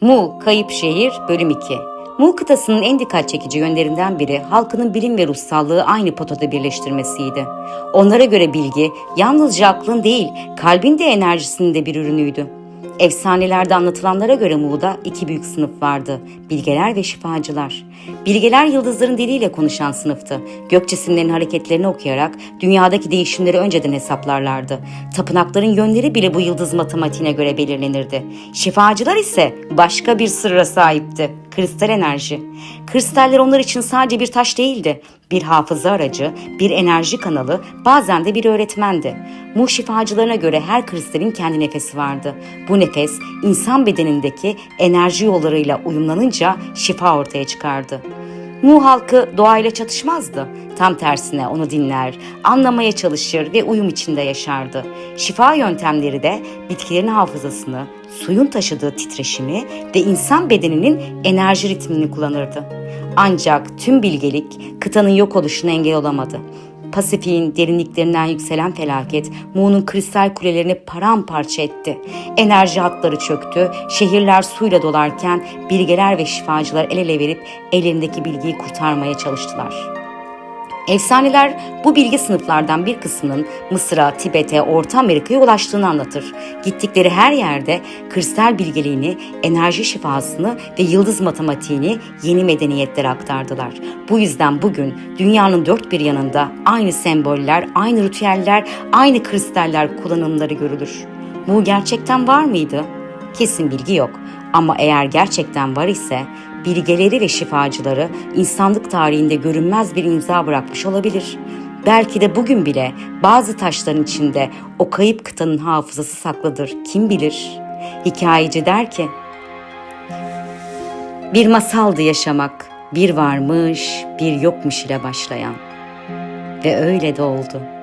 Mu Kayıp Şehir Bölüm 2 Mu kıtasının en dikkat çekici yönlerinden biri halkının bilim ve ruhsallığı aynı potada birleştirmesiydi. Onlara göre bilgi yalnızca aklın değil, kalbin de enerjisinin de bir ürünüydü. Efsanelerde anlatılanlara göre Muğ'da iki büyük sınıf vardı. Bilgeler ve şifacılar. Bilgeler yıldızların diliyle konuşan sınıftı. Gök cisimlerin hareketlerini okuyarak dünyadaki değişimleri önceden hesaplarlardı. Tapınakların yönleri bile bu yıldız matematiğine göre belirlenirdi. Şifacılar ise başka bir sırra sahipti. Kristal enerji. Kristaller onlar için sadece bir taş değildi. Bir hafıza aracı, bir enerji kanalı, bazen de bir öğretmendi. Mu şifacılarına göre her kristalin kendi nefesi vardı. Bu nefes insan bedenindeki enerji yollarıyla uyumlanınca şifa ortaya çıkardı. Mu halkı doğayla çatışmazdı. Tam tersine onu dinler, anlamaya çalışır ve uyum içinde yaşardı. Şifa yöntemleri de bitkilerin hafızasını, suyun taşıdığı titreşimi ve insan bedeninin enerji ritmini kullanırdı. Ancak tüm bilgelik kıtanın yok oluşuna engel olamadı. Pasifik'in derinliklerinden yükselen felaket Mu'nun kristal kulelerini paramparça etti. Enerji hatları çöktü, şehirler suyla dolarken bilgeler ve şifacılar el ele verip ellerindeki bilgiyi kurtarmaya çalıştılar. Efsaneler bu bilgi sınıflardan bir kısmının Mısır'a, Tibet'e, Orta Amerika'ya ulaştığını anlatır. Gittikleri her yerde kristal bilgeliğini, enerji şifasını ve yıldız matematiğini yeni medeniyetlere aktardılar. Bu yüzden bugün dünyanın dört bir yanında aynı semboller, aynı ritüeller, aynı kristaller kullanımları görülür. Bu gerçekten var mıydı? Kesin bilgi yok. Ama eğer gerçekten var ise bilgeleri ve şifacıları insanlık tarihinde görünmez bir imza bırakmış olabilir. Belki de bugün bile bazı taşların içinde o kayıp kıtanın hafızası saklıdır. Kim bilir? Hikayeci der ki, bir masaldı yaşamak, bir varmış, bir yokmuş ile başlayan. Ve öyle de oldu.''